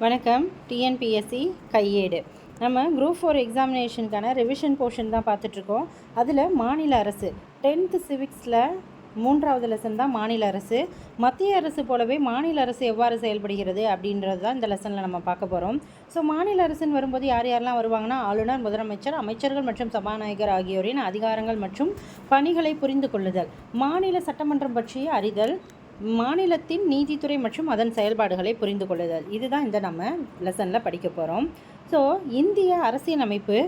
வணக்கம். டிஎன்பிஎஸ்சி கையேடு. நம்ம குரூப் ஃபோர் எக்ஸாமினேஷனுக்கான ரிவிஷன் போர்ஷன் தான் பார்த்துட்ருக்கோம். அதில் மாநில அரசு டென்த்து சிவிக்ஸில் மூன்றாவது லெசன் தான் மாநில அரசு. மத்திய அரசு போலவே மாநில அரசு எவ்வாறு செயல்படுகிறது அப்படின்றது தான் இந்த லெசனில் நம்ம பார்க்க போகிறோம் ஸோ மாநில அரசுன்னு வரும்போது யார் யாரெல்லாம் வருவாங்கன்னா ஆளுநர் முதலமைச்சர் அமைச்சர்கள் மற்றும் சபாநாயகர் ஆகியோரின் அதிகாரங்கள் மற்றும் பணிகளை புரிந்து கொள்ளுதல் மாநில சட்டமன்றம் பற்றிய அறிதல் மாநிலத்தின் நீதித்துறை மற்றும் அதன் செயல்பாடுகளை புரிந்து கொள்ளுதல். இதுதான் இந்த நம்ம லெசனில் படிக்க போகிறோம் ஸோ இந்திய அரசியலமைப்பு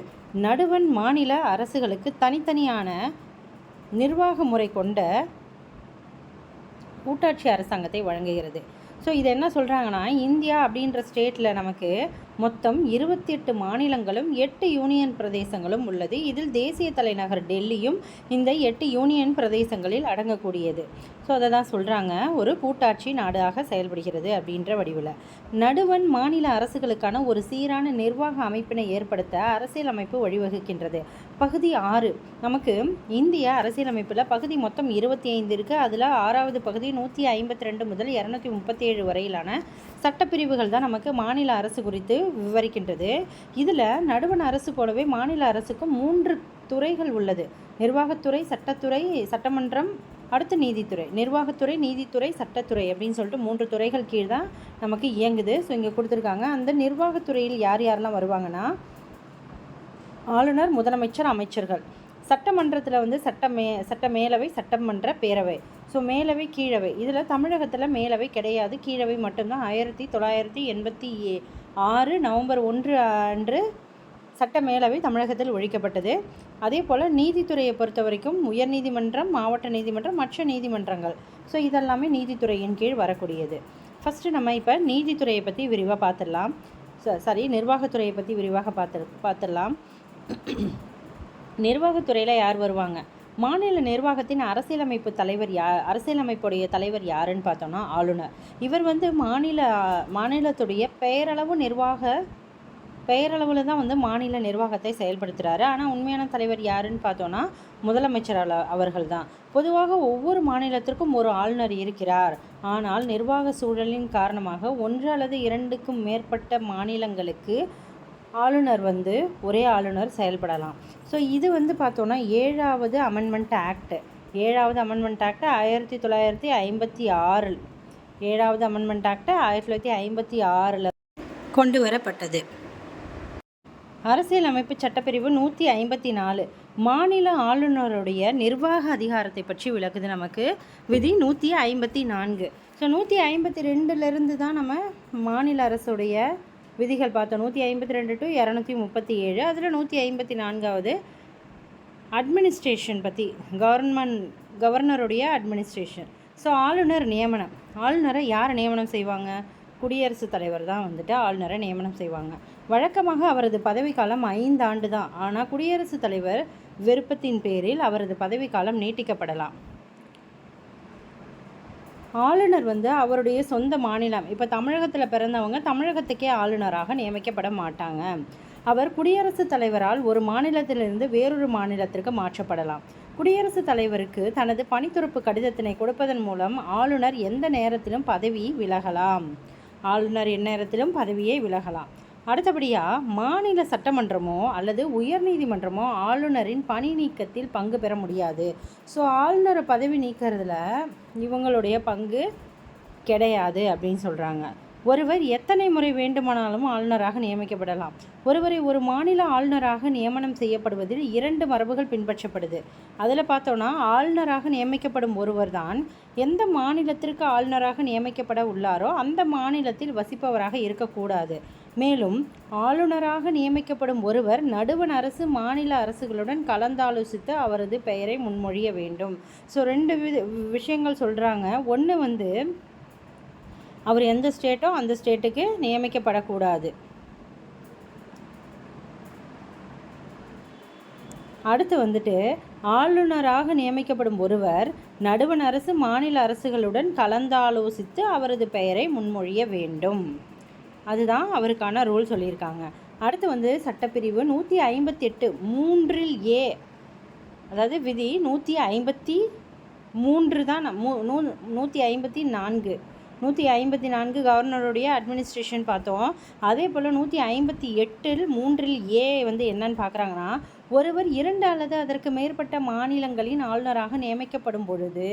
நடுவன் மாநில அரசுகளுக்கு தனித்தனியான நிர்வாக முறை கொண்ட கூட்டாட்சி அரசாங்கத்தை வழங்குகிறது. ஸோ இது என்ன சொல்கிறாங்கன்னா இந்தியா அப்படின்ற ஸ்டேட்டில் நமக்கு மொத்தம் இருபத்தி எட்டு மாநிலங்களும் எட்டு யூனியன் பிரதேசங்களும் உள்ளது. இதில் தேசிய தலைநகர் டெல்லியும் இந்த எட்டு யூனியன் பிரதேசங்களில் அடங்கக்கூடியது. ஸோ அதை தான் சொல்கிறாங்க ஒரு கூட்டாட்சி நாடாக செயல்படுகிறது அப்படின்ற வடிவில். நடுவன் மாநில அரசுகளுக்கான ஒரு சீரான நிர்வாக அமைப்பினை ஏற்படுத்த அரசியலமைப்பு வழிவகுக்கின்றது. பகுதி ஆறு. நமக்கு இந்திய அரசியலமைப்பில் பகுதி மொத்தம் இருபத்தி ஐந்து இருக்குது அதில் ஆறாவது பகுதி நூற்றி ஐம்பத்தி ரெண்டு முதல் இரநூத்தி முப்பத்தி ஏழு வரையிலான சட்டப்பிரிவுகள் தான் நமக்கு மாநில அரசு குறித்து விவரிக்கின்றது. இதில் நடுவண் அரசு போலவே மாநில அரசுக்கும் மூன்று துறைகள் உள்ளது. நிர்வாகத்துறை சட்டத்துறை சட்டமன்றம் அடுத்து நீதித்துறை. நிர்வாகத்துறை நீதித்துறை சட்டத்துறை அப்படின்னு சொல்லிட்டு மூன்று துறைகள் கீழ் தான் நமக்கு இயங்குது. ஸோ இங்கே கொடுத்துருக்காங்க. அந்த நிர்வாகத்துறையில் யார் யாரெல்லாம் வருவாங்கன்னா ஆளுநர் முதலமைச்சர் அமைச்சர்கள். சட்டமன்றத்தில் வந்து சட்ட மே சட்ட மேலவை சட்டமன்ற பேரவை. ஸோ மேலவை கீழவை. இதில் தமிழகத்தில் மேலவை கிடையாது. கீழவை மட்டும்தான். ஆயிரத்தி தொள்ளாயிரத்தி எண்பத்தி ஏ ஆறு நவம்பர் ஒன்று அன்று சட்ட மேலவை தமிழகத்தில் ஒழிக்கப்பட்டது. அதே போல் நீதித்துறையை பொறுத்த வரைக்கும் உயர்நீதிமன்றம் மாவட்ட நீதிமன்றம் மற்ற நீதிமன்றங்கள். ஸோ இதெல்லாமே நீதித்துறையின் கீழ் வரக்கூடியது. ஃபஸ்ட்டு நம்ம இப்போ நீதித்துறையை பற்றி விரிவாக பார்த்துடலாம் ச சாரி நிர்வாகத்துறையை பற்றி விரிவாக பார்த்து பார்த்துடலாம் நிர்வாகத்துறையில் யார் வருவாங்க? மாநில நிர்வாகத்தின் அரசியலமைப்பு தலைவர் யா அரசியலமைப்புடைய தலைவர் யாருன்னு பார்த்தோன்னா ஆளுநர். இவர் வந்து மாநில மாநிலத்துடைய பெயரளவு நிர்வாக பெயரளவில் தான் வந்து மாநில நிர்வாகத்தை செயல்படுத்துகிறாரு ஆனால் உண்மையான தலைவர் யாருன்னு பார்த்தோன்னா முதலமைச்சர் அவர்கள் தான். பொதுவாக ஒவ்வொரு மாநிலத்திற்கும் ஒரு ஆளுநர் இருக்கிறார். ஆனால் நிர்வாக சூழலின் காரணமாக ஒன்று அல்லது இரண்டுக்கும் மேற்பட்ட மாநிலங்களுக்கு ஆளுநர் வந்து ஒரே ஆளுநர் செயல்படலாம். ஸோ இது வந்து பார்த்தோன்னா ஏழாவது அமெண்ட்மெண்ட் ஆக்ட். ஏழாவது அமெண்ட்மெண்ட் ஆக்ட் ஆயிரத்தி தொள்ளாயிரத்தி ஐம்பத்தி ஆறில் ஏழாவது அமெண்ட்மெண்ட் ஆக்ட் ஆயிரத்தி தொள்ளாயிரத்தி ஐம்பத்தி ஆறில் கொண்டு வரப்பட்டது. அரசியலமைப்பு சட்டப்பிரிவு நூற்றி ஐம்பத்தி நாலு. மாநில ஆளுநருடைய நிர்வாக அதிகாரத்தை பற்றி விளக்குது நமக்கு. விதி நூற்றி ஐம்பத்தி நான்கு. ஸோ நூற்றி ஐம்பத்தி ரெண்டுலேருந்து தான் நம்ம மாநில அரசுடைய விதிகள் பார்த்தோம். நூற்றி ஐம்பத்தி ரெண்டு டு இரநூத்தி முப்பத்தி ஏழு. அதில் நூற்றி ஐம்பத்தி நான்காவது அட்மினிஸ்ட்ரேஷன் பற்றி கவர்மெண்ட் கவர்னருடைய அட்மினிஸ்ட்ரேஷன் ஸோ ஆளுநர் நியமனம். ஆளுநரை யார் நியமனம் செய்வாங்க? குடியரசுத் தலைவர் தான் வந்துட்டு ஆளுநரை நியமனம் செய்வாங்க. வழக்கமாக அவரது பதவிக்காலம் ஐந்து ஆண்டு தான். ஆனால் குடியரசுத் தலைவர் விருப்பத்தின் பேரில் அவரது பதவிக்காலம் நீட்டிக்கப்படலாம். ஆளுநர் வந்து அவருடைய சொந்த மாநிலம். இப்போ தமிழகத்தில் பிறந்தவங்க தமிழகத்துக்கே ஆளுநராக நியமிக்கப்பட மாட்டாங்க. அவர் குடியரசுத் தலைவரால் ஒரு மாநிலத்திலிருந்து வேறொரு மாநிலத்திற்கு மாற்றப்படலாம். குடியரசுத் தலைவருக்கு தனது பணித்துறப்பு கடிதத்தினை கொடுப்பதன் மூலம் ஆளுநர் எந்த நேரத்திலும் பதவி விலகலாம். ஆளுநர் எந்நேரத்திலும் பதவியை விலகலாம். அடுத்தபடியாக மாநில சட்டமன்றமோ அல்லது உயர்நீதிமன்றமோ ஆளுநரின் பணி நீக்கத்தில் பங்கு பெற முடியாது. ஸோ ஆளுநரை பதவி நீக்கிறதுல இவங்களுடைய பங்கு கிடையாது அப்படின்னு சொல்கிறாங்க ஒருவர் எத்தனை முறை வேண்டுமானாலும் ஆளுநராக நியமிக்கப்படலாம். ஒருவரை ஒரு மாநில ஆளுநராக நியமனம் செய்யப்படுவதில் இரண்டு மரபுகள் பின்பற்றப்படுது. அதில் பார்த்தோன்னா ஆளுநராக நியமிக்கப்படும் ஒருவர் தான் எந்த மாநிலத்திற்கு ஆளுநராக நியமிக்கப்பட உள்ளாரோ அந்த மாநிலத்தில் வசிப்பவராக இருக்கக்கூடாது. மேலும் ஆளுநராக நியமிக்கப்படும் ஒருவர் நடுவண் அரசு மாநில அரசுகளுடன் கலந்தாலோசித்து அவரது பெயரை முன்மொழிய வேண்டும். ஸோ ரெண்டு விஷயங்கள் சொல்கிறாங்க ஒன்று வந்து அவர் எந்த ஸ்டேட்டோ அந்த ஸ்டேட்டுக்கு நியமிக்கப்படக்கூடாது. அடுத்து வந்துட்டு ஆளுநராக நியமிக்கப்படும் ஒருவர் நடுவண் அரசு மாநில அரசுகளுடன் கலந்தாலோசித்து அவரது பெயரை முன்மொழிய வேண்டும். அதுதான் அவருக்கான ரூல் சொல்லியிருக்காங்க. அடுத்து வந்து சட்டப்பிரிவு நூற்றி ஐம்பத்தி எட்டு மூன்றில் ஏ அதாவது விதி நூற்றி ஐம்பத்தி மூன்று தான் மூ நூ நூற்றி ஐம்பத்தி நான்கு. நூற்றி ஐம்பத்தி நான்கு கவர்னருடைய அட்மினிஸ்ட்ரேஷன் பார்த்தோம். அதே போல் நூற்றி ஐம்பத்தி எட்டில் மூன்றில் ஏ வந்து என்னன்னு பார்க்குறாங்கன்னா ஒருவர் இரண்டு அல்லது அதற்கு மேற்பட்ட மாநிலங்களின் ஆளுநராக நியமிக்கப்படும் பொழுது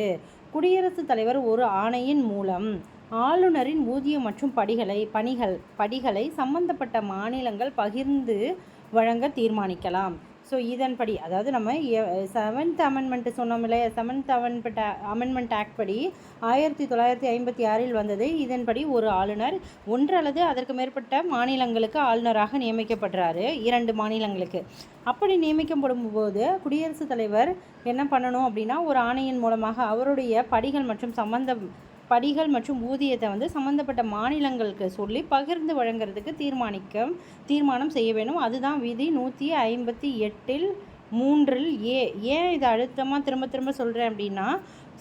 குடியரசுத் தலைவர் ஒரு ஆணையின் மூலம் ஆளுநரின் ஊதியம் மற்றும் படிகளை பணிகள் படிகளை சம்பந்தப்பட்ட மாநிலங்கள் பகிர்ந்து வழங்க தீர்மானிக்கலாம். ஸோ இதன்படி அதாவது நம்ம செவன்த் அமெண்ட்மெண்ட் சொன்னோம் இல்லையா? செவன்த் அமெண்ட்மெண்ட் அமெண்ட்மெண்ட் ஆக்ட் படி ஆயிரத்தி தொள்ளாயிரத்தி ஐம்பத்தி ஆறில் வந்தது. இதன்படி ஒரு ஆளுநர் ஒன்று அல்லது அதற்கு மேற்பட்ட மாநிலங்களுக்கு ஆளுநராக நியமிக்கப்படுறாரு. இரண்டு மாநிலங்களுக்கு. அப்படி நியமிக்கப்படும் போது குடியரசுத் தலைவர் என்ன பண்ணணும் அப்படின்னா ஒரு ஆணையின் மூலமாக அவருடைய படிகள் மற்றும் சம்பந்தம் படிகள் மற்றும் ஊதியத்தை வந்து சம்மந்தப்பட்ட மாநிலங்களுக்கு சொல்லி பகிர்ந்து வழங்குறதுக்கு தீர்மானிக்க தீர்மானம் செய்ய வேணும் அதுதான் விதி நூற்றி ஐம்பத்தி எட்டில் மூன்றில் ஏ. ஏன் இதை அழுத்தமாக திரும்ப திரும்ப சொல்கிறேன் அப்படின்னா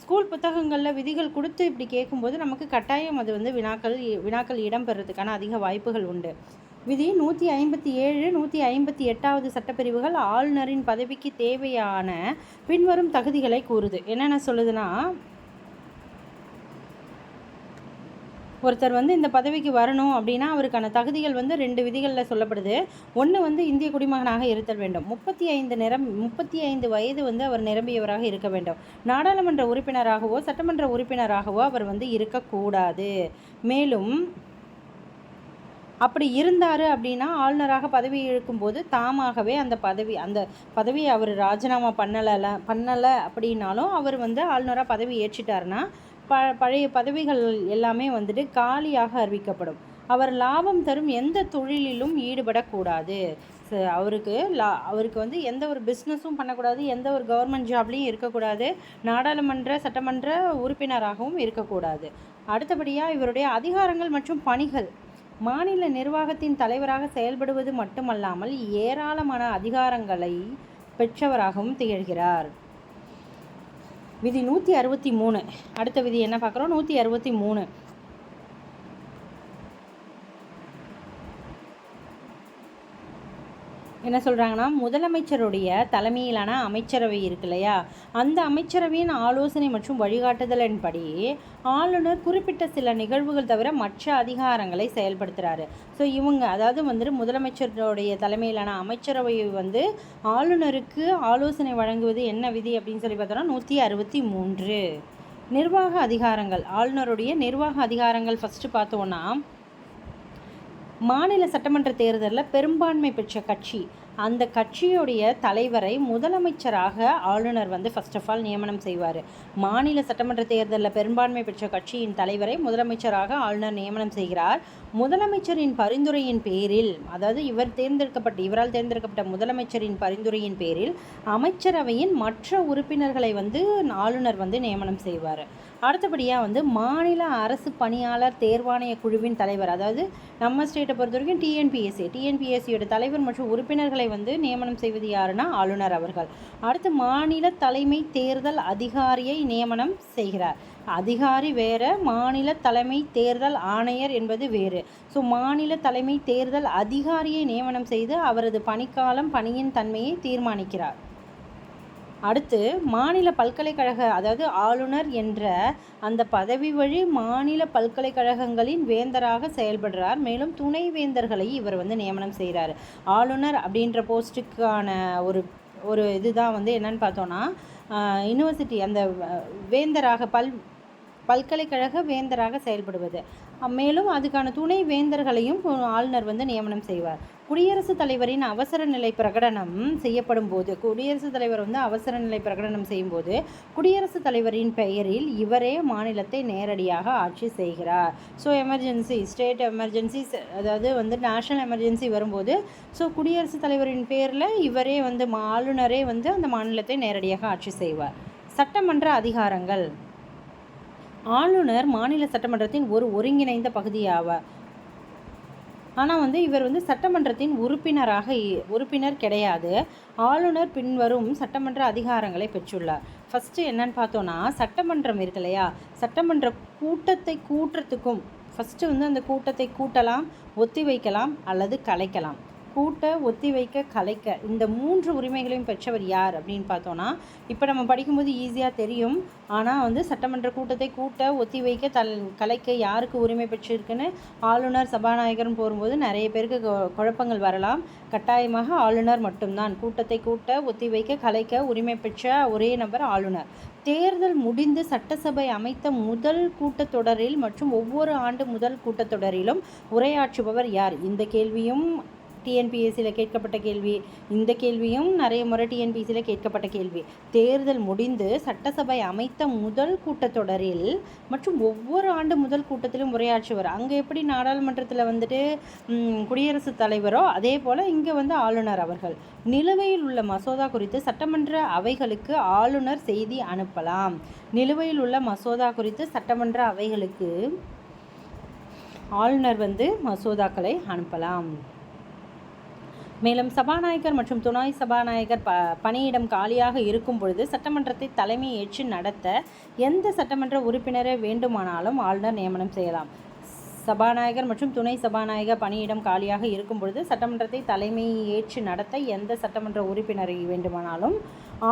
ஸ்கூல் புத்தகங்களில் விதிகள் கொடுத்து இப்படி கேட்கும்போது நமக்கு கட்டாயம் அது வந்து வினாக்கள் வினாக்கள் இடம்பெறதுக்கான அதிக வாய்ப்புகள் உண்டு. விதி நூற்றி ஐம்பத்தி ஏழு நூற்றி ஐம்பத்தி எட்டாவது சட்டப்பிரிவுகள் ஆளுநரின் பதவிக்கு தேவையான பின்வரும் தகுதிகளை கூறுது. என்னென்ன சொல்லுதுன்னா ஒருத்தர் வந்து இந்த பதவிக்கு வரணும் அப்படின்னா அவருக்கான தகுதிகள் வந்து ரெண்டு விதிகளில் சொல்லப்படுது. ஒன்று வந்து இந்திய குடிமகனாக இருத்தல் வேண்டும். முப்பத்தி ஐந்து நிரம் முப்பத்தி ஐந்து வயது வந்து அவர் நிரம்பியவராக இருக்க வேண்டும். நாடாளுமன்ற உறுப்பினராகவோ சட்டமன்ற உறுப்பினராகவோ அவர் வந்து இருக்கக்கூடாது. மேலும் அப்படி இருந்தார் அப்படின்னா ஆளுநராக பதவி இழுக்கும்போது தாமாகவே அந்த பதவி அந்த பதவியை அவர் ராஜினாமா பண்ணலை பண்ணலை அப்படின்னாலும் அவர் வந்து ஆளுநராக பதவி ஏற்றிட்டாருன்னா ப பழைய பதவிகள் எல்லாமே வந்துட்டு காலியாக அறிவிக்கப்படும். அவர் லாபம் தரும் எந்த தொழிலிலும் ஈடுபடக்கூடாது. அவருக்கு லா அவருக்கு வந்து எந்த ஒரு பிஸ்னஸும் பண்ணக்கூடாது எந்த ஒரு கவர்மெண்ட் ஜாப்லேயும் இருக்கக்கூடாது நாடாளுமன்ற சட்டமன்ற உறுப்பினராகவும் இருக்கக்கூடாது. அடுத்தபடியாக இவருடைய அதிகாரங்கள் மற்றும் பணிகள். மாநில நிர்வாகத்தின் தலைவராக செயல்படுவது மட்டுமல்லாமல் ஏராளமான அதிகாரங்களை பெற்றவராகவும் திகழ்கிறார். விதி நூற்றி அறுபத்தி மூணு. அடுத்த விதி என்ன பார்க்குறோம்? நூற்றி அறுபத்தி மூணு. என்ன சொல்கிறாங்கன்னா முதலமைச்சருடைய தலைமையிலான அமைச்சரவை இருக்கு இல்லையா? அந்த அமைச்சரவையின் ஆலோசனை மற்றும் வழிகாட்டுதலின்படி ஆளுநர் குறிப்பிட்ட சில நிகழ்வுகள் தவிர மற்ற அதிகாரங்களை செயல்படுத்துகிறாரு ஸோ இவங்க அதாவது வந்துட்டு முதலமைச்சருடைய தலைமையிலான அமைச்சரவை வந்து ஆளுநருக்கு ஆலோசனை வழங்குவது என்ன விதி அப்படின்னு சொல்லி பார்த்தோன்னா நூற்றி அறுபத்தி மூன்று. நிர்வாக அதிகாரங்கள் ஆளுநருடைய நிர்வாக அதிகாரங்கள் ஃபஸ்ட்டு பார்த்தோன்னா மாநில சட்டமன்ற தேர்தலில் பெரும்பான்மை பெற்ற கட்சி. அந்த கட்சியுடைய தலைவரை முதலமைச்சராக ஆளுநர் வந்து ஃபர்ஸ்ட் ஆஃப் ஆல் நியமனம் செய்வார். மாநில சட்டமன்ற தேர்தலில் பெரும்பான்மை பெற்ற கட்சியின் தலைவரை முதலமைச்சராக ஆளுநர் நியமனம் செய்கிறார். முதலமைச்சரின் பரிந்துரையின் பேரில் அதாவது இவர் தேர்ந்தெடுக்கப்பட்ட இவரால் தேர்ந்தெடுக்கப்பட்ட முதலமைச்சரின் பரிந்துரையின் பேரில் அமைச்சரவையின் மற்ற உறுப்பினர்களை வந்து ஆளுநர் வந்து நியமனம் செய்வார். அடுத்தபடியாக வந்து மாநில அரசு பணியாளர் தேர்வாணைய குழுவின் தலைவர் அதாவது நம்ம ஸ்டேட்டை பொறுத்த வரைக்கும் டிஎன்பிஎஸ்சி டிஎன்பிஎஸ்சியோட தலைவர் மற்றும் உறுப்பினர்களை வந்து நியமனம் செய்வது யாருன்னா ஆளுநர் அவர்கள். அடுத்து மாநில தலைமை தேர்தல் அதிகாரியை நியமனம் செய்கிறார். அதிகாரி வேறு மாநில தலைமை தேர்தல் ஆணையர் என்பது வேறு. ஸோ மாநில தலைமை தேர்தல் அதிகாரியை நியமனம் செய்து அவரது பணிக்காலம் பணியின் தன்மையை தீர்மானிக்கிறார். அடுத்து மாநில பல்கலைக்கழக அதாவது ஆளுநர் என்ற அந்த பதவி வழி மாநில பல்கலைக்கழகங்களின் வேந்தராக செயல்படுறார். மேலும் துணை வேந்தர்களை இவர் வந்து நியமனம் செய்கிறார் ஆளுநர் அப்படின்ற போஸ்ட்டுக்கான ஒரு ஒரு இதுதான் வந்து என்னன்னு பார்த்தோன்னா யூனிவர்சிட்டி அந்த வேந்தராக பல் பல்கலைக்கழக வேந்தராக செயல்படுவது. மேலும் அதுக்கான துணை வேந்தர்களையும் ஆளுநர் வந்து நியமனம் செய்வார். குடியரசுத் தலைவரின் அவசர நிலை பிரகடனம் செய்யப்படும் போது குடியரசுத் தலைவர் வந்து அவசர நிலை பிரகடனம் செய்யும்போது குடியரசுத் தலைவரின் பெயரில் இவரே மாநிலத்தை நேரடியாக ஆட்சி செய்கிறார். ஸோ எமர்ஜென்சி ஸ்டேட் எமர்ஜென்சி அதாவது வந்து நேஷனல் எமர்ஜென்சி வரும்போது ஸோ குடியரசுத் தலைவரின் பேரில் இவரே வந்து ஆளுநரே வந்து அந்த மாநிலத்தை நேரடியாக ஆட்சி செய்வார். சட்டமன்ற அதிகாரங்கள். ஆளுநர் மாநில சட்டமன்றத்தின் ஒரு ஒருங்கிணைந்த பகுதியாவார். ஆனால் வந்து இவர் வந்து சட்டமன்றத்தின் உறுப்பினராக உறுப்பினர் கிடையாது. ஆளுநர் பின்வரும் சட்டமன்ற அதிகாரங்களை பெற்றுள்ளார். ஃபஸ்ட்டு என்னன்னு பார்த்தோன்னா சட்டமன்றம் இருக்கு இல்லையா? சட்டமன்ற கூட்டத்தை கூட்டுறதுக்கும் ஃபஸ்ட்டு வந்து அந்த கூட்டத்தை கூட்டலாம் ஒத்தி வைக்கலாம் அல்லது கலைக்கலாம். கூட்ட ஒத்திவைக்க கலைக்க இந்த மூன்று உரிமைகளையும் பெற்றவர் யார் அப்படின்னு பார்த்தோன்னா இப்போ நம்ம படிக்கும்போது ஈஸியாக தெரியும். ஆனால் வந்து சட்டமன்ற கூட்டத்தை கூட்ட ஒத்திவைக்க தல் கலைக்க யாருக்கு உரிமை பெற்றிருக்குன்னு ஆளுநர் சபாநாயகர்னு போகும்போது நிறைய பேருக்கு குழப்பங்கள் வரலாம். கட்டாயமாக ஆளுநர் மட்டும்தான். கூட்டத்தை கூட்ட ஒத்திவைக்க கலைக்க உரிமை பெற்ற ஒரே நபர் ஆளுநர். தேர்தல் முடிந்து சட்டசபை அமைத்த முதல் கூட்டத்தொடரில் மற்றும் ஒவ்வொரு ஆண்டு முதல் கூட்டத்தொடரிலும் உரையாற்றுபவர் யார்? இந்த கேள்வியும் டிஎன்பிஎஸ்சியில் கேட்கப்பட்ட கேள்வி. இந்த கேள்வியும் நிறைய முறை டிஎன்பிஎஸ்சியில் கேட்கப்பட்ட கேள்வி. தேர்தல் முடிந்து சட்டசபை அமைத்த முதல் கூட்டத்தொடரில் மற்றும் ஒவ்வொரு ஆண்டு முதல் கூட்டத்திலும் உரையாற்றுவர் அங்கே எப்படி நாடாளுமன்றத்தில் வந்துட்டு குடியரசுத் தலைவரோ அதே போல் இங்கே வந்து ஆளுநர் அவர்கள். நிலுவையில் உள்ள மசோதா குறித்து சட்டமன்ற அவைகளுக்கு ஆளுநர் செய்தி அனுப்பலாம். நிலுவையில் உள்ள மசோதா குறித்து சட்டமன்ற அவைகளுக்கு ஆளுநர் வந்து மசோதாக்களை அனுப்பலாம். மேலும் சபாநாயகர் மற்றும் துணை சபாநாயகர் ப பணியிடம் காலியாக இருக்கும் பொழுது சட்டமன்றத்தை தலைமை ஏற்று நடத்த எந்த சட்டமன்ற உறுப்பினரை வேண்டுமானாலும் ஆளுநர் நியமனம் செய்யலாம். சபாநாயகர் மற்றும் துணை சபாநாயகர் பணியிடம் காலியாக இருக்கும் பொழுது சட்டமன்றத்தை தலைமை ஏற்று நடத்த எந்த சட்டமன்ற உறுப்பினரை வேண்டுமானாலும்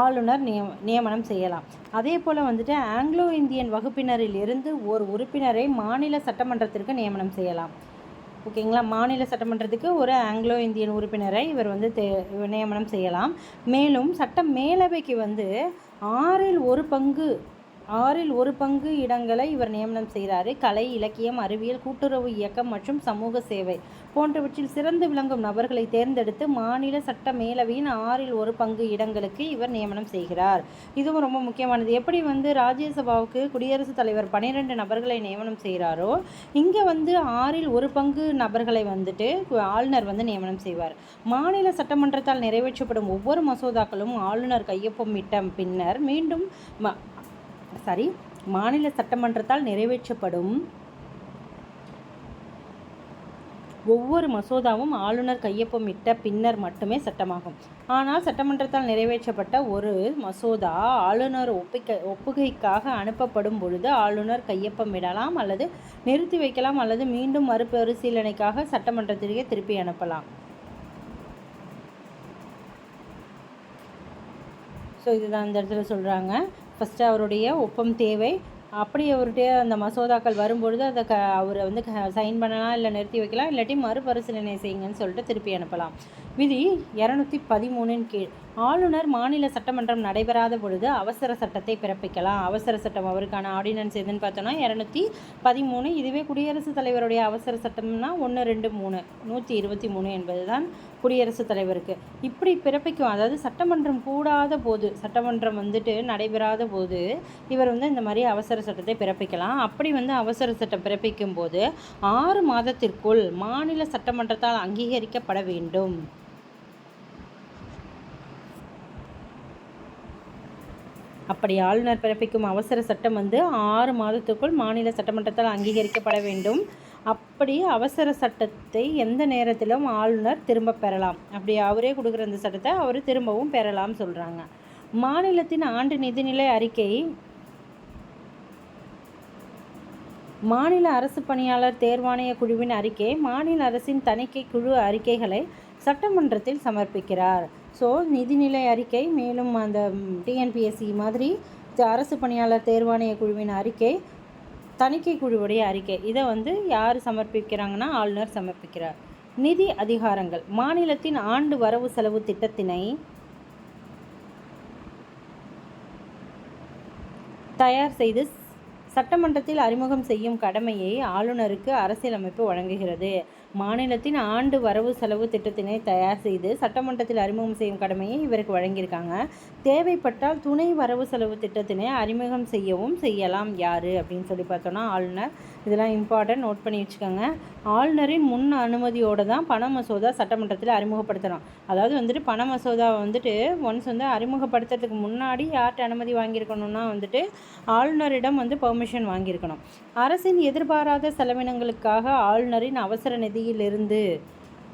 ஆளுநர் நிய நியமனம் செய்யலாம். அதே போல் வந்துட்டு ஆங்கிலோ இந்தியன் வகுப்பினரில் இருந்து ஒரு உறுப்பினரை மாநில சட்டமன்றத்திற்கு நியமனம் செய்யலாம். ஓகேங்களா? மாநில சட்டமன்றத்துக்கு ஒரு ஆங்கிலோ இந்தியன் உறுப்பினரை இவர் வந்து தே நியமனம் செய்யலாம். மேலும் சட்ட மேலவைக்கு வந்து ஆறில் ஒரு பங்கு ஆறில் ஒரு பங்கு இடங்களை இவர் நியமனம் செய்கிறாரு கலை இலக்கியம் அறிவியல் கூட்டுறவு இயக்கம் மற்றும் சமூக சேவை. போன்றவற்றில் சிறந்து விளங்கும் நபர்களை தேர்ந்தெடுத்து மாநில சட்ட மேலவையின் ஆறில் ஒரு பங்கு இடங்களுக்கு இவர் நியமனம் செய்கிறார். இதுவும் ரொம்ப முக்கியமானது. எப்படி வந்து ராஜ்யசபாவுக்கு குடியரசுத் தலைவர் பன்னிரெண்டு நபர்களை நியமனம் செய்கிறாரோ இங்கே வந்து ஆறில் ஒரு பங்கு நபர்களை வந்துட்டு ஆளுநர் வந்து நியமனம் செய்வார். மாநில சட்டமன்றத்தால் நிறைவேற்றப்படும் ஒவ்வொரு மசோதாக்களும் ஆளுநர் கையொப்பமிட்ட பின்னர் மீண்டும் சாரி மாநில சட்டமன்றத்தால் நிறைவேற்றப்படும் ஒவ்வொரு மசோதாவும் ஆளுநர் கையொப்பமிட்ட பின்னர் மட்டுமே சட்டமாகும். ஆனால் சட்டமன்றத்தால் நிறைவேற்றப்பட்ட ஒரு மசோதா ஆளுநர் ஒப்பிக்க ஒப்புகைக்காக அனுப்பப்படும் பொழுது ஆளுநர் கையொப்பமிடலாம் அல்லது நிறுத்தி வைக்கலாம் அல்லது மீண்டும் மறுபரிசீலனைக்காக சட்டமன்றத்திற்கே திருப்பி அனுப்பலாம். ஸோ இதுதான் இந்த இடத்துல சொல்கிறாங்க ஃபஸ்ட்டு அவருடைய ஒப்பம் தேவை. அப்படி அவர்கிட்ட அந்த மசோதாக்கள் வரும்பொழுது அதை க அவரை வந்து க சைன் பண்ணலாம் இல்லை நிறுத்தி வைக்கலாம் இல்லாட்டி மறுபரிசீலனை செய்யுங்கன்னு சொல்லிட்டு திருப்பி அனுப்பலாம். விதி இரநூத்தி பதிமூணின் கீழ். ஆளுநர் மாநில சட்டமன்றம் நடைபெறாத பொழுது அவசர சட்டத்தை பிறப்பிக்கலாம். அவசர சட்டம் அவருக்கான ஆர்டினன்ஸ் எதுன்னு பார்த்தோன்னா இரநூத்தி பதிமூணு. இதுவே குடியரசுத் தலைவருடைய அவசர சட்டம்னா ஒன்று ரெண்டு மூணு. நூற்றி இருபத்தி மூணு என்பது தான் குடியரசுத் தலைவருக்கு. இப்படி பிறப்பிக்கும் அதாவது சட்டமன்றம் கூடாத போது சட்டமன்றம் வந்துட்டு நடைபெறாத போது இவர் வந்து இந்த மாதிரி அவசர சட்டத்தை பிறப்பிக்கலாம். அப்படி வந்து அவசர சட்டம் பிறப்பிக்கும் போது ஆறு மாதத்திற்குள் மாநில சட்டமன்றத்தால் அங்கீகரிக்கப்பட வேண்டும். அப்படி ஆளுநர் பிறப்பிக்கும் அவசர சட்டம் வந்து ஆறு மாதத்துக்குள் மாநில சட்டமன்றத்தால் அங்கீகரிக்கப்பட வேண்டும். அப்படி அவசர சட்டத்தை எந்த நேரத்திலும் ஆளுநர் திரும்ப பெறலாம். அப்படி அவரே கொடுக்குற அந்த சட்டத்தை அவர் திரும்பவும் பெறலாம் சொல்கிறாங்க மாநிலத்தின் ஆண்டு நிதிநிலை அறிக்கை மாநில அரசு பணியாளர் தேர்வாணைய குழுவின் அறிக்கை மாநில அரசின் தணிக்கை குழு அறிக்கைகளை சட்டமன்றத்தில் சமர்ப்பிக்கிறார். ஸோ நிதிநிலை அறிக்கை மேலும் அந்த டிஎன்பிஎஸ்சி மாதிரி அரசு பணியாளர் தேர்வாணைய குழுவின் அறிக்கை தணிக்கை குழுவுடைய அறிக்கை. இதை வந்து யார் சமர்ப்பிக்கிறாங்கன்னா ஆளுநர் சமர்ப்பிக்கிறார். நிதி அதிகாரங்கள். மாநிலத்தின் ஆண்டு வரவு செலவு திட்டத்தினை தயார் செய்து சட்டமன்றத்தில் அறிமுகம் செய்யும் கடமையை ஆளுநருக்கு அரசியலமைப்பு வழங்குகிறது. மாநிலத்தின் ஆண்டு வரவு செலவு திட்டத்தினை தயார் செய்து சட்டமன்றத்தில் அறிமுகம் செய்யும் கடமையை இவருக்கு வழங்கியிருக்காங்க. தேவைப்பட்டால் துணை வரவு செலவு திட்டத்தினை அறிமுகம் செய்யவும் செய்யலாம். யார்? அப்படின்னு சொல்லி பார்த்தோன்னா ஆளுநர் இதெல்லாம் இம்பார்ட்டன்ட் நோட் பண்ணி வச்சுக்கோங்க. ஆளுநரின் முன் அனுமதியோடு தான் பண மசோதா சட்டமன்றத்தில் அறிமுகப்படுத்தணும். அதாவது வந்துட்டு பண மசோதாவை வந்துட்டு ஒன்ஸ் வந்து அறிமுகப்படுத்துறதுக்கு முன்னாடி யார்கிட்ட அனுமதி வாங்கியிருக்கணும்னா வந்துட்டு ஆளுநரிடம் வந்து பெர்மிஷன் வாங்கியிருக்கணும். அரசின் எதிர்பாராத செலவினங்களுக்காக ஆளுநரின் அவசர நிதியிலிருந்து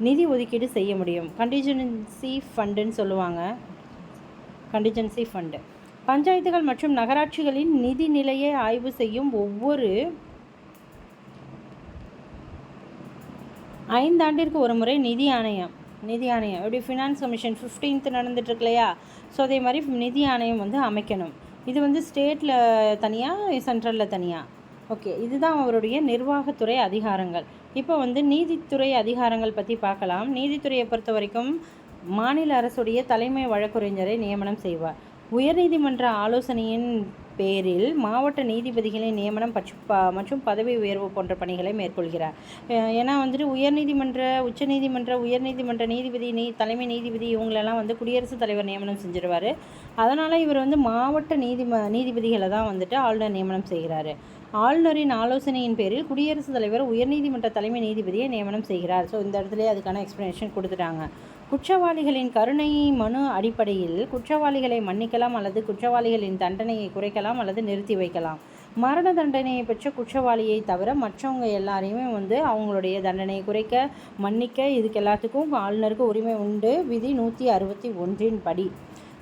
நிதி ஒதுக்கீடு செய்ய முடியும். கண்டிஜென்சி ஃபண்டுன்னு சொல்லுவாங்க. கண்டிஜென்சி ஃபண்டு பஞ்சாயத்துகள் மற்றும் நகராட்சிகளின் நிதி நிலையை ஆய்வு செய்யும் ஒவ்வொரு ஐந்தாண்டிற்கு ஒரு முறை நிதி ஆணையம் நிதி ஆணையம். எப்படி? ஃபினான்ஸ் கமிஷன் ஃபிஃப்டீன்த் நடந்துட்டுருக்கு இல்லையா? ஸோ அதே மாதிரி நிதி ஆணையம் வந்து அமைக்கணும். இது வந்து ஸ்டேட்டில் தனியாக சென்ட்ரலில் தனியாக ஓகே இதுதான் அவருடைய நிர்வாகத்துறை அதிகாரங்கள். இப்போ வந்து நீதித்துறை அதிகாரங்கள் பற்றி பார்க்கலாம். நீதித்துறையை பொறுத்த வரைக்கும் மாநில அரசுடைய தலைமை வழக்குரைஞரை நியமனம் செய்வார். உயர்நீதிமன்ற ஆலோசனையின் பேரில் மாவட்ட நீதிபதிகளின் நியமனம் மற்றும் பதவி உயர்வு போன்ற பணிகளை மேற்கொள்கிறார். ஏன்னா வந்துட்டு உயர்நீதிமன்ற உச்சநீதிமன்ற உயர்நீதிமன்ற நீதிபதி நீ தலைமை நீதிபதி இவங்களெல்லாம் வந்து குடியரசுத் தலைவர் நியமனம் செஞ்சிருவார். அதனால் இவர் வந்து மாவட்ட நீதிம நீதிபதிகளை தான் வந்துட்டு ஆளுநர் நியமனம் செய்கிறாரு. ஆளுநரின் ஆலோசனையின் பேரில் குடியரசுத் தலைவர் உயர்நீதிமன்ற தலைமை நீதிபதியை நியமனம் செய்கிறார். ஸோ இந்த இடத்துல அதுக்கான எக்ஸ்ப்ளனேஷன் கொடுத்துட்டாங்க. குற்றவாளிகளின் கருணை மனு அடிப்படையில் குற்றவாளிகளை மன்னிக்கலாம் அல்லது குற்றவாளிகளின் தண்டனையை குறைக்கலாம் அல்லது நிறுத்தி வைக்கலாம். மரண தண்டனையை பெற்ற குற்றவாளியை தவிர மற்றவங்க எல்லாரையுமே வந்து அவங்களுடைய தண்டனையை குறைக்க மன்னிக்க இதுக்கு எல்லாத்துக்கும் ஆளுநருக்கு உரிமை உண்டு. விதி நூற்றி அறுபத்தி ஒன்றின் படி.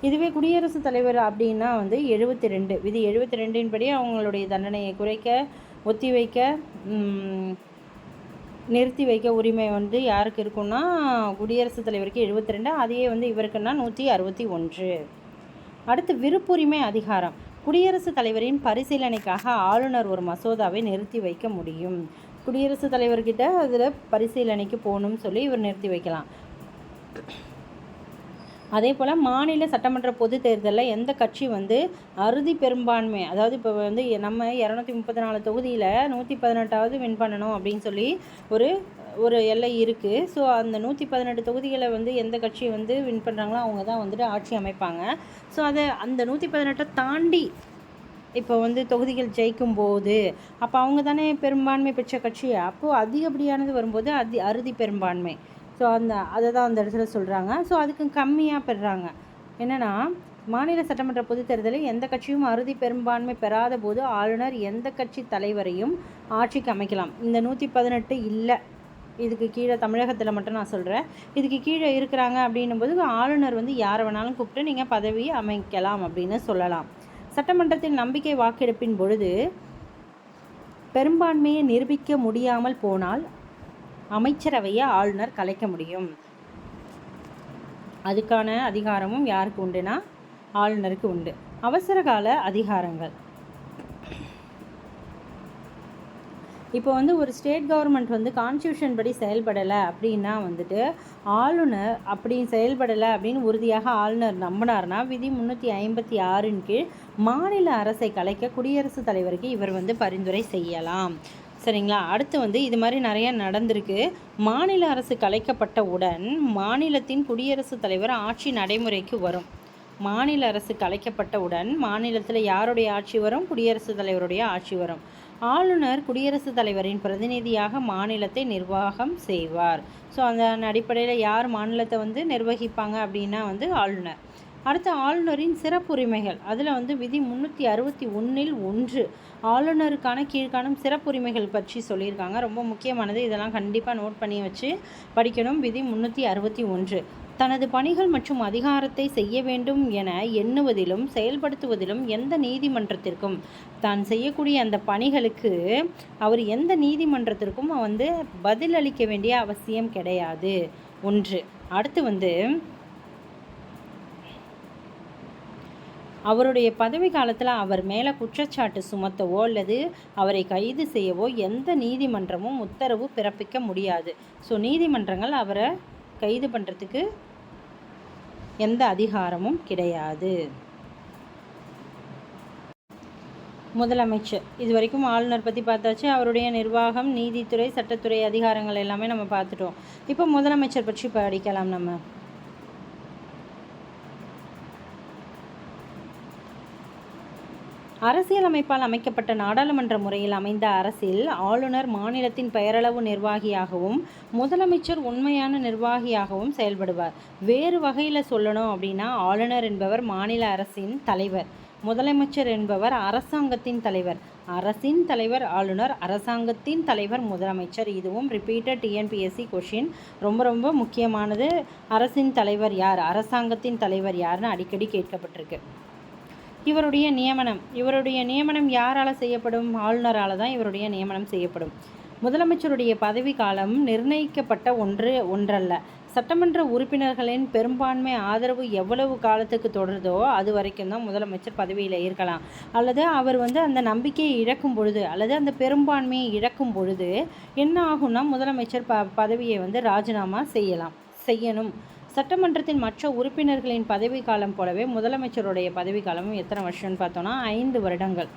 இதுவே குடியரசுத் தலைவர் அப்படின்னா வந்து எழுபத்தி ரெண்டு. விதி எழுபத்தி ரெண்டின் படி அவங்களுடைய தண்டனையை குறைக்க ஒத்திவைக்க நிறுத்தி வைக்க உரிமை வந்து யாருக்கு இருக்குன்னா குடியரசுத் தலைவருக்கு எழுபத்தி ரெண்டு அதையே வந்து இவருக்குன்னா நூற்றி அறுபத்தி ஒன்று. அடுத்து விருப்புரிமை அதிகாரம். குடியரசுத் தலைவரின் பரிசீலனைக்காக ஆளுநர் ஒரு மசோதாவை நிறுத்தி வைக்க முடியும். குடியரசுத் தலைவர்கிட்ட அதில் பரிசீலனைக்கு போகணும்னு சொல்லி இவர் நிறுத்தி வைக்கலாம். அதே போல் மாநில சட்டமன்ற பொது தேர்தலில் எந்த கட்சி வந்து அறுதி பெரும்பான்மை அதாவது இப்போ வந்து நம்ம இரநூத்தி முப்பத்தி நாலு தொகுதியில் நூற்றி பதினெட்டாவது வின் பண்ணணும் அப்படின்னு சொல்லி ஒரு ஒரு எல்லை இருக்குது ஸோ அந்த நூற்றி பதினெட்டு தொகுதிகளை வந்து எந்த கட்சி வந்து வின் பண்ணுறாங்களோ அவங்க தான் வந்துட்டு ஆட்சி அமைப்பாங்க. ஸோ அதை அந்த நூற்றி பதினெட்டை தாண்டி இப்போ வந்து தொகுதிகள் ஜெயிக்கும் போது அப்போ அவங்க தானே பெரும்பான்மை பெற்ற கட்சி அப்போது அதிகப்படியானது வரும்போது அதி அறுதி பெரும்பான்மை. ஸோ அந்த அதை தான் அந்த இடத்துல சொல்கிறாங்க ஸோ அதுக்கு கம்மியாக பெறுறாங்க என்னென்னா மாநில சட்டமன்ற பொதுத் தேர்தலில் எந்த கட்சியும் அறுதி பெரும்பான்மை பெறாத போது ஆளுநர் எந்த கட்சி தலைவரையும் ஆட்சிக்கு அமைக்கலாம். இந்த நூற்றி பதினெட்டு இல்லை. இதுக்கு கீழே தமிழகத்தில் மட்டும் நான் சொல்கிறேன் இதுக்கு கீழே இருக்கிறாங்க அப்படின்னும் போது ஆளுநர் வந்து யாரை வேணாலும் கூப்பிட்டு நீங்கள் பதவியை அமைக்கலாம் அப்படின்னு சொல்லலாம். சட்டமன்றத்தில் நம்பிக்கை வாக்கெடுப்பின் பொழுது பெரும்பான்மையை நிரூபிக்க முடியாமல் போனால் அமைச்சரவையை ஆளுநர் கலைக்க முடியும். அதுக்கான அதிகாரமும் யாருக்கு உண்டுனா ஆளுநருக்கு உண்டு. அவசர கால அதிகாரங்கள். இப்போ வந்து ஒரு ஸ்டேட் கவர்மெண்ட் வந்து கான்ஸ்டியூஷன் படி செயல்படலை அப்படின்னா வந்துட்டு ஆளுநர் அப்படி செயல்படலை அப்படின்னு உறுதியாக ஆளுநர் நம்பினார்னா விதி முந்நூற்றி ஐம்பத்தி ஆறின் கீழ் மாநில அரசை கலைக்க குடியரசுத் தலைவருக்கு இவர் வந்து பரிந்துரை செய்யலாம். சரிங்களா? அடுத்து வந்து இது மாதிரி நிறைய நடந்திருக்கு. மாநில அரசு கலைக்கப்பட்டவுடன் மாநிலத்தின் குடியரசுத் தலைவர் ஆட்சி நடைமுறைக்கு வரும். மாநில அரசு கலைக்கப்பட்டவுடன் மாநிலத்தில் யாருடைய ஆட்சி வரும்? குடியரசுத் தலைவருடைய ஆட்சி வரும். ஆளுநர் குடியரசுத் தலைவரின் பிரதிநிதியாக மாநிலத்தை நிர்வாகம் செய்வார். ஸோ அதன் அடிப்படையில் யார் மாநிலத்தை வந்து நிர்வகிப்பாங்க அப்படின்னா வந்து ஆளுநர். அடுத்து ஆளுநரின் சிறப்புரிமைகள். அதில் வந்து விதி முந்நூற்றி அறுபத்தி ஒன்றில் ஒன்று. ஆளுநருக்கான கீழ்காணும் சிறப்புரிமைகள் பற்றி சொல்லியிருக்காங்க. ரொம்ப முக்கியமானது. இதெல்லாம் கண்டிப்பாக நோட் பண்ணி வச்சு படிக்கணும். விதி முந்நூற்றி அறுபத்தி ஒன்று. தனது பணிகள் மற்றும் அதிகாரத்தை செய்ய வேண்டும் என எண்ணுவதிலும் செயல்படுத்துவதிலும் எந்த நீதிமன்றத்திற்கும் தான் செய்யக்கூடிய அந்த பணிகளுக்கு அவர் எந்த நீதிமன்றத்திற்கும் வந்து பதிலளிக்க வேண்டிய அவசியம் கிடையாது. ஒன்று. அடுத்து வந்து அவருடைய பதவி காலத்தில் அவர் மேலே குற்றச்சாட்டு சுமத்தவோ அல்லது அவரை கைது செய்யவோ எந்த நீதிமன்றமும் உத்தரவு பிறப்பிக்க முடியாது. ஸோ நீதிமன்றங்கள் அவரை கைது பண்ணுறதுக்கு எந்த அதிகாரமும் கிடையாது. முதலமைச்சர் இது வரைக்கும் ஆளுநர் பற்றி பார்த்தாச்சு. அவருடைய நிர்வாகம் நீதித்துறை சட்டத்துறை அதிகாரங்கள் எல்லாமே நம்ம பார்த்துட்டோம். இப்போ முதலமைச்சர் பற்றி படிக்கலாம் நம்ம. அரசியலமைப்பால் அமைக்கப்பட்ட நாடாளுமன்ற முறையில் அமைந்த அரசில் ஆளுநர் மாநிலத்தின் பெயரளவு நிர்வாகியாகவும் முதலமைச்சர் உண்மையான நிர்வாகியாகவும் செயல்படுவார். வேறு வகையில் சொல்லணும் அப்படின்னா ஆளுநர் என்பவர் மாநில அரசின் தலைவர் முதலமைச்சர் என்பவர் அரசாங்கத்தின் தலைவர் அரசின் தலைவர் ஆளுநர் அரசாங்கத்தின் தலைவர் முதலமைச்சர். இதுவும் ரிப்பீட்டட் டிஎன்பிஎஸ்சி கொஷின் ரொம்ப ரொம்ப முக்கியமானது அரசின் தலைவர் யார் அரசாங்கத்தின் தலைவர் யார்னு அடிக்கடி கேட்கப்பட்டிருக்கு. இவருடைய நியமனம் இவருடைய நியமனம் யாரால் செய்யப்படும்? ஆளுநரால் தான் இவருடைய நியமனம் செய்யப்படும். முதலமைச்சருடைய பதவி காலம் நிர்ணயிக்கப்பட்ட ஒன்று ஒன்றல்ல. சட்டமன்ற உறுப்பினர்களின் பெரும்பான்மை ஆதரவு எவ்வளவு காலத்துக்கு தொடருதோ அது வரைக்கும் தான் முதலமைச்சர் பதவியில் இருக்கலாம். அல்லது அவர் வந்து அந்த நம்பிக்கையை இழக்கும் பொழுது அல்லது அந்த பெரும்பான்மையை இழக்கும் பொழுது என்ன ஆகும்னா முதலமைச்சர் ப பதவியை வந்து ராஜினாமா செய்யலாம் செய்யணும். சட்டமன்றத்தின் மற்ற உறுப்பினர்களின் பதவி காலம் போலவே முதலமைச்சருடைய பதவி காலமும் எத்தனை வருஷம்னு பார்த்தோன்னா ஐந்து வருடங்கள்.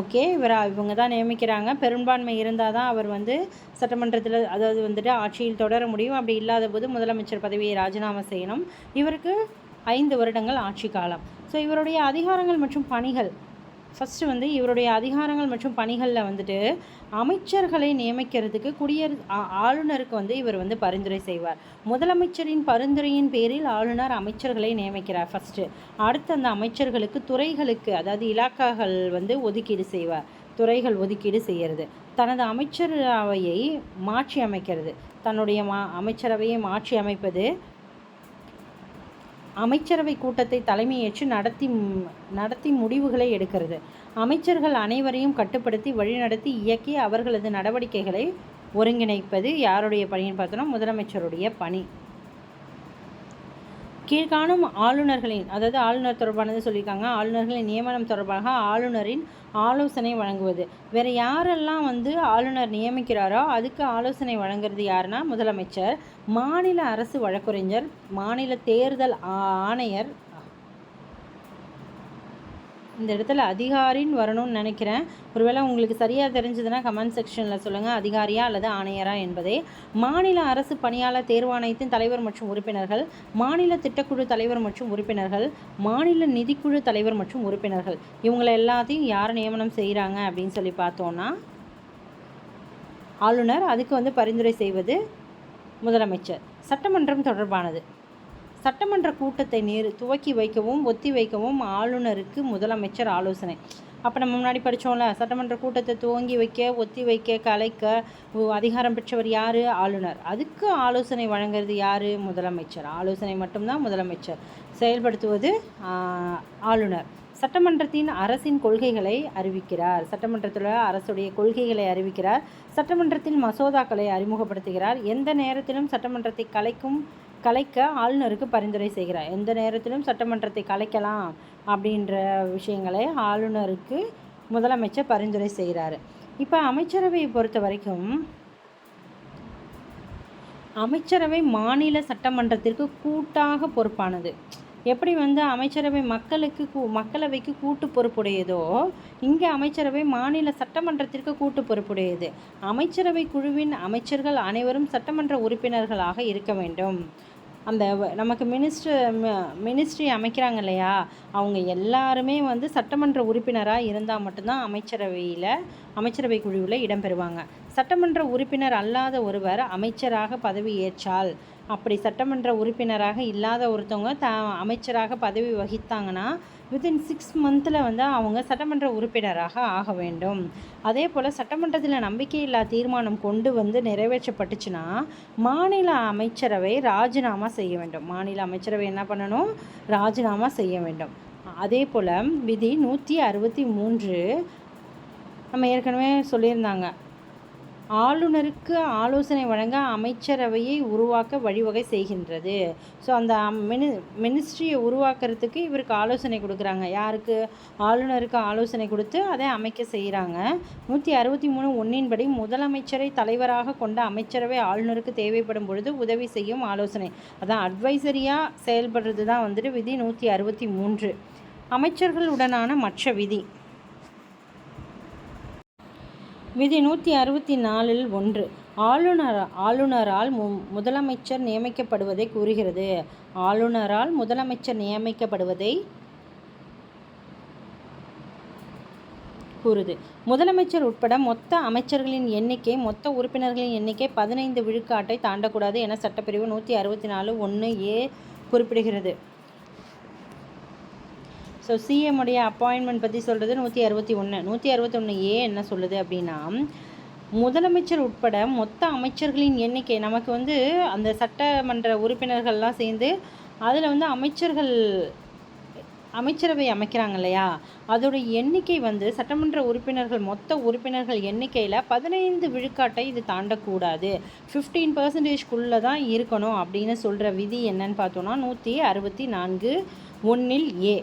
ஓகே இவர் இவங்க தான் நியமிக்கிறாங்க. பெரும்பான்மை இருந்தால் தான் அவர் வந்து சட்டமன்றத்தில் அதாவது வந்துட்டு ஆட்சியில் தொடர முடியும். அப்படி இல்லாத போது முதலமைச்சர் பதவியை ராஜினாமா செய்யணும். இவருக்கு ஐந்து வருடங்கள் ஆட்சி காலம். ஸோ இவருடைய அதிகாரங்கள் மற்றும் பணிகள் ஃபஸ்ட்டு வந்து இவருடைய அதிகாரங்கள் மற்றும் பணிகளில் வந்துட்டு அமைச்சர்களை நியமிக்கிறதுக்கு குடியரசு ஆளுநருக்கு வந்து இவர் வந்து பரிந்துரை செய்வார். முதலமைச்சரின் பரிந்துரையின் பேரில் ஆளுநர் அமைச்சர்களை நியமிக்கிறார் ஃபஸ்ட்டு அடுத்து அந்த அமைச்சர்களுக்கு துறைகளுக்கு அதாவது இலாக்காக்கள் வந்து ஒதுக்கீடு செய்வார். துறைகள் ஒதுக்கீடு செய்கிறது தனது அமைச்சரவையை மாற்றி அமைக்கிறது தன்னுடைய மா அமைச்சரவையை மாற்றி அமைப்பது அமைச்சரவை கூட்டத்தை தலைமையேற்று நடத்தி நடத்தி முடிவுகளை எடுக்கிறது. அமைச்சர்கள் அனைவரையும் கட்டுப்படுத்தி வழிநடத்தி இயக்கி அவர்களது நடவடிக்கைகளை ஒருங்கிணைப்பது யாருடைய பணின்னு பார்த்தோன்னா முதலமைச்சருடைய பணி. கீழ்காணும் ஆளுநர்களின் அதாவது ஆளுநர் தொடர்பானது சொல்லியிருக்காங்க. ஆளுநர்களின் நியமனம் தொடர்பாக ஆளுநரின் ஆலோசனை வழங்குவது. வேறு யாரெல்லாம் வந்து ஆளுநர் நியமிக்கிறாரோ அதுக்கு ஆலோசனை வழங்குறது யாருன்னா முதலமைச்சர் மாநில அரசு வழக்குரைஞர் மாநில தேர்தல் ஆணையர் இந்த இடத்துல அதிகாரின்னு வரணும்னு நினைக்கிறேன். ஒருவேளை உங்களுக்கு சரியாக தெரிஞ்சதுன்னா கமெண்ட் செக்ஷனில் சொல்லுங்கள் அதிகாரியா அல்லது ஆணையரா என்பதே. மாநில அரசு பணியாளர் தேர்வாணையத்தின் தலைவர் மற்றும் உறுப்பினர்கள் மாநில திட்டக்குழு தலைவர் மற்றும் உறுப்பினர்கள் மாநில நிதிக்குழு தலைவர் மற்றும் உறுப்பினர்கள். இவங்களை எல்லாத்தையும் யார் நியமனம் செய்கிறாங்க அப்படின்னு சொல்லி பார்த்தோன்னா ஆளுநர் அதுக்கு வந்து பரிந்துரை செய்வது முதலமைச்சர். சட்டமன்றம் தொடர்பானது. சட்டமன்ற கூட்டத்தை நேரு துவக்கி வைக்கவும் ஒத்தி வைக்கவும் ஆளுநருக்கு முதலமைச்சர் ஆலோசனை. அப்போ நம்ம முன்னாடி படித்தோம்ல சட்டமன்ற கூட்டத்தை துவங்கி வைக்க ஒத்தி வைக்க கலைக்க அதிகாரம் பெற்றவர் யார்? ஆளுநர். அதுக்கு ஆலோசனை வழங்குறது யார்? முதலமைச்சர். ஆலோசனை மட்டும்தான் முதலமைச்சர். செயல்படுத்துவது ஆளுநர். சட்டமன்றத்தின் அரசின் கொள்கைகளை அறிவிக்கிறார். சட்டமன்றத்தில் அரசுடைய கொள்கைகளை அறிவிக்கிறார். சட்டமன்றத்தில் மசோதாக்களை அறிமுகப்படுத்துகிறார். எந்த நேரத்திலும் சட்டமன்றத்தை கலைக்கும் கலைக்க ஆளுநருக்கு பரிந்துரை செய்கிறார். எந்த நேரத்திலும் சட்டமன்றத்தை கலைக்கலாம் அப்படின்ற விஷயங்களை ஆளுநருக்கு முதலமைச்சர் பரிந்துரை செய்கிறாரு. இப்போ அமைச்சரவையை பொறுத்த வரைக்கும் அமைச்சரவை மாநில சட்டமன்றத்திற்கு கூட்டாக பொறுப்பானது. எப்படி வந்து அமைச்சரவை மக்களுக்கு கூ மக்களவைக்கு கூட்டு பொறுப்புடையதோ இங்கே அமைச்சரவை மாநில சட்டமன்றத்திற்கு கூட்டு பொறுப்புடையது. அமைச்சரவை குழுவின் அமைச்சர்கள் அனைவரும் சட்டமன்ற உறுப்பினர்களாக இருக்க வேண்டும். அந்த நமக்கு மினிஸ்டர் மினிஸ்ட்ரி அமைக்கிறாங்க இல்லையா அவங்க எல்லாருமே வந்து சட்டமன்ற உறுப்பினராக இருந்தால் மட்டும்தான் அமைச்சரவையில் அமைச்சரவை குழுவில் இடம்பெறுவாங்க சட்டமன்ற உறுப்பினர் அல்லாத ஒருவர் அமைச்சராக பதவி ஏற்றால் அப்படி சட்டமன்ற உறுப்பினராக இல்லாத ஒருத்தவங்க த அமைச்சராக பதவி வகித்தாங்கன்னா வித்தின் சிக்ஸ் மந்தில் வந்து அவங்க சட்டமன்ற உறுப்பினராக ஆக வேண்டும். அதே போல் சட்டமன்றத்தில் நம்பிக்கையில்லா தீர்மானம் கொண்டு வந்து நிறைவேற்றப்பட்டுச்சுன்னா மாநில அமைச்சரவை ராஜினாமா செய்ய வேண்டும். மாநில அமைச்சரவை என்ன பண்ணணும்? ராஜினாமா செய்ய வேண்டும். அதே போல் விதி நூற்றி அறுபத்தி மூன்று நம்ம ஏற்கனவே சொல்லியிருந்தாங்க. ஆளுநருக்கு ஆலோசனை வழங்க அமைச்சரவையை உருவாக்க வழிவகை செய்கின்றது. ஸோ அந்த மினி மினிஸ்ட்ரியை உருவாக்குறதுக்கு இவருக்கு ஆலோசனை கொடுக்குறாங்க. யாருக்கு? ஆளுநருக்கு ஆலோசனை கொடுத்து அதை அமைக்க செய்கிறாங்க நூற்றி அறுபத்தி மூணு ஒன்றின்படி முதலமைச்சரை தலைவராக கொண்ட அமைச்சரவை ஆளுநருக்கு தேவைப்படும் பொழுது உதவி செய்யும் ஆலோசனை. அதான் அட்வைசரியாக செயல்படுறது தான் வந்துட்டு விதி நூற்றி அறுபத்தி மூன்று. அமைச்சர்களுடனான மற்ற விதி. விதி நூற்றி அறுபத்தி நாலில் ஒன்று. ஆளுநர் ஆளுநரால் மு முதலமைச்சர் நியமிக்கப்படுவதை கூறுகிறது. ஆளுநரால் முதலமைச்சர் நியமிக்கப்படுவதை கூறுது. முதலமைச்சர் உட்பட மொத்த அமைச்சர்களின் எண்ணிக்கை மொத்த உறுப்பினர்களின் எண்ணிக்கை பதினைந்து விழுக்காட்டை தாண்டக்கூடாது என சட்டப்பிரிவு நூற்றி அறுபத்தி நாலு ஒன்று ஏ குறிப்பிடுகிறது. ஸோ சிஎம்முடைய அப்பாயின்மெண்ட் பற்றி சொல்கிறது நூற்றி அறுபத்தி ஒன்று நூற்றி அறுபத்தொன்று ஏ என்ன சொல்லுது அப்படின்னா முதலமைச்சர் உட்பட மொத்த அமைச்சர்களின் எண்ணிக்கை நமக்கு வந்து அந்த சட்டமன்ற உறுப்பினர்கள்லாம் சேர்ந்து அதில் வந்து அமைச்சர்கள் அமைச்சரவை அமைக்கிறாங்க இல்லையா? அதோட எண்ணிக்கை வந்து சட்டமன்ற உறுப்பினர்கள் மொத்த உறுப்பினர்கள் எண்ணிக்கையில் பதினைந்து விழுக்காட்டை இது தாண்டக்கூடாது. ஃபிஃப்டீன் பர்சன்டேஜ்குள்ளே தான் இருக்கணும் அப்படின்னு சொல்கிற விதி என்னன்னு பார்த்தோன்னா நூற்றி அறுபத்தி நான்கு ஒன்றில் ஏ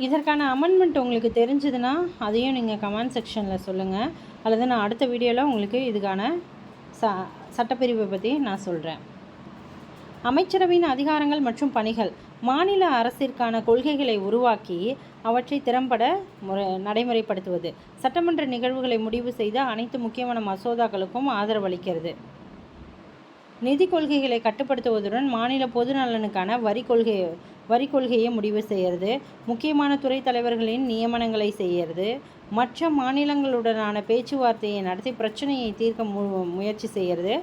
இதற்கான அமெண்ட்மெண்ட் உங்களுக்கு தெரிஞ்சதுன்னா அதையும் நீங்கள் கமெண்ட் செக்ஷனில் சொல்லுங்கள் அல்லது நான் அடுத்த வீடியோவில் உங்களுக்கு இதுக்கான ச சட்டப்பிரிவை பற்றி நான் சொல்கிறேன் அமைச்சரவையின் அதிகாரங்கள் மற்றும் பணிகள் மாநில அரசிற்கான கொள்கைகளை உருவாக்கி அவற்றை திறம்பட முறை நடைமுறைப்படுத்துவது சட்டமன்ற நிகழ்வுகளை முடிவு செய்த அனைத்து முக்கியமான மசோதாக்களுக்கும் ஆதரவளிக்கிறது நிதி கொள்கைகளை கட்டுப்படுத்துவதுடன் மாநில பொது நலனுக்கான வரி கொள்கை வரி கொள்கையை முடிவு செய்கிறது முக்கியமான துறை தலைவர்களின் நியமனங்களை செய்கிறது மற்ற மாநிலங்களுடனான பேச்சுவார்த்தையை நடத்தி பிரச்சனையை தீர்க்க மு முயற்சி செய்கிறது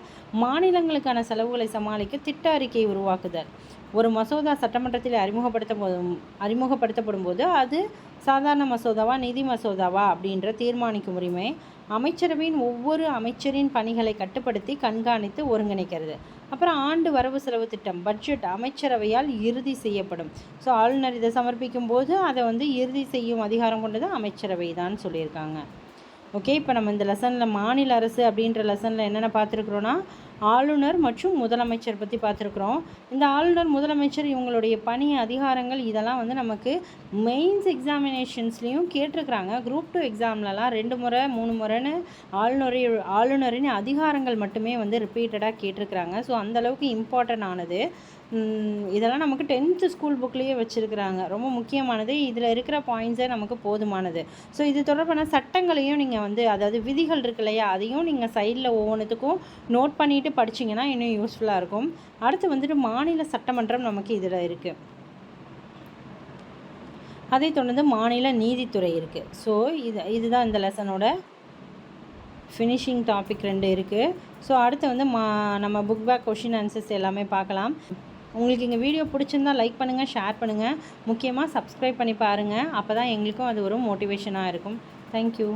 மாநிலங்களுக்கான செலவுகளை சமாளிக்க திட்ட அறிக்கை உருவாக்குதல். ஒரு மசோதா சட்டமன்றத்தில் அறிமுகப்படுத்த போதும் அறிமுகப்படுத்தப்படும் போது அது சாதாரண மசோதாவா நிதி மசோதாவா அப்படின்ற தீர்மானிக்கும் உரிமை. அமைச்சரவையின் ஒவ்வொரு அமைச்சரின் பணிகளை கட்டுப்படுத்தி கண்காணித்து ஒருங்கிணைக்கிறது. அப்புறம் ஆண்டு வரவு செலவு திட்டம் பட்ஜெட் அமைச்சரவையால் இறுதி செய்யப்படும். ஸோ ஆளுநர் இதை சமர்ப்பிக்கும் போது அதை வந்து இறுதி செய்யும் அதிகாரம் கொண்டது அமைச்சரவை தான் சொல்லியிருக்காங்க. ஓகே இப்போ நம்ம இந்த லெசனில் மாநில அரசு அப்படின்ற லெசனில் என்னென்ன பார்த்துருக்குறோன்னா ஆளுநர் மற்றும் முதலமைச்சர் பற்றி பார்த்துருக்குறோம். இந்த ஆளுநர் முதலமைச்சர் இவங்களுடைய பணி அதிகாரங்கள் இதெல்லாம் வந்து நமக்கு மெயின்ஸ் எக்ஸாமினேஷன்ஸ்லேயும் கேட்டிருக்கிறாங்க. குரூப் டூ எக்ஸாம்லலாம் ரெண்டு முறை மூணு முறைன்னு ஆளுநரை ஆளுநரின் அதிகாரங்கள் மட்டுமே வந்து ரிப்பீட்டடாக கேட்டிருக்கிறாங்க. ஸோ அந்தளவுக்கு இம்பார்ட்டன்ட் ஆனது. இதெல்லாம் நமக்கு டென்த்து ஸ்கூல் புக்லேயே வச்சுருக்கிறாங்க. ரொம்ப முக்கியமானது. இதில் இருக்கிற பாயிண்ட்ஸே நமக்கு போதுமானது. ஸோ இது தொடர்பான சட்டங்களையும் நீங்கள் வந்து அதாவது விதிகள் இருக்கு இல்லையா? அதையும் நீங்கள் சைடில் ஒவ்வொன்றுத்துக்கும் நோட் பண்ணிவிட்டு படிச்சிங்கன்னா இன்னும் யூஸ்ஃபுல்லாக இருக்கும். அடுத்து வந்துட்டு மாநில சட்டமன்றம் நமக்கு இதில் இருக்குது அதை தொடர்ந்து மாநில நீதித்துறை இருக்குது ஸோ இது இதுதான் இந்த லெசனோட ஃபினிஷிங் டாபிக் ரெண்டு இருக்குது ஸோ அடுத்து வந்து மா நம்ம புக் பேக் கொஷின் ஆன்சர்ஸ் எல்லாமே பார்க்கலாம். உங்களுக்கு எங்கள் வீடியோ பிடிச்சிருந்தா லைக் பண்ணுங்கள் ஷேர் பண்ணுங்கள் முக்கியமாக சப்ஸ்கிரைப் பண்ணி பாருங்கள் அப்போ தான் எங்களுக்கும் அது ஒரு மோட்டிவேஷனாக இருக்கும். தேங்க்யூ